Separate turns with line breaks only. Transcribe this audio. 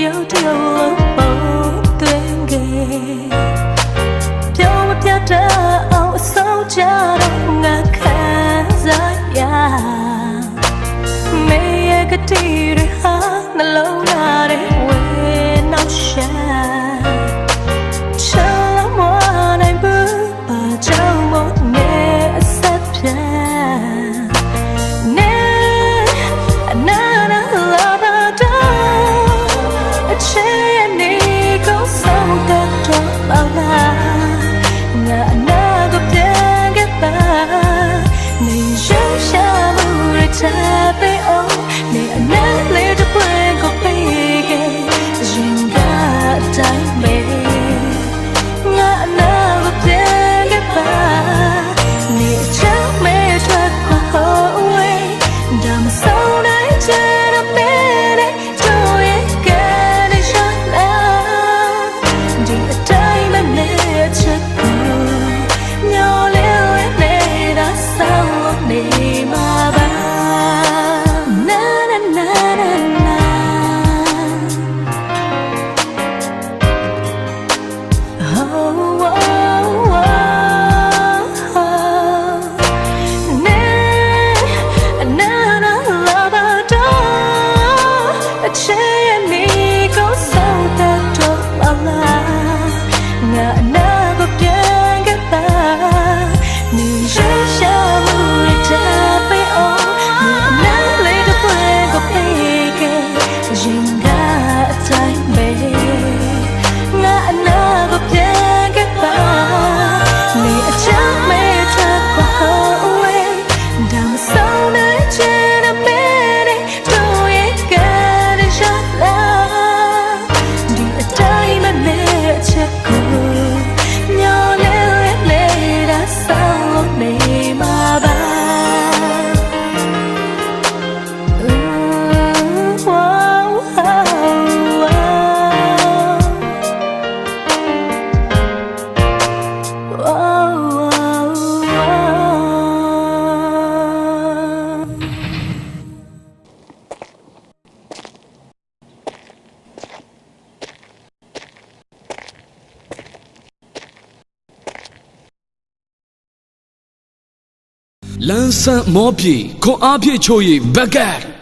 又丢了梦对给。你告诉 လမ်းဆန်းမောပြေခွန်အား
ဖြည့်ချို့၍ဘဂတ်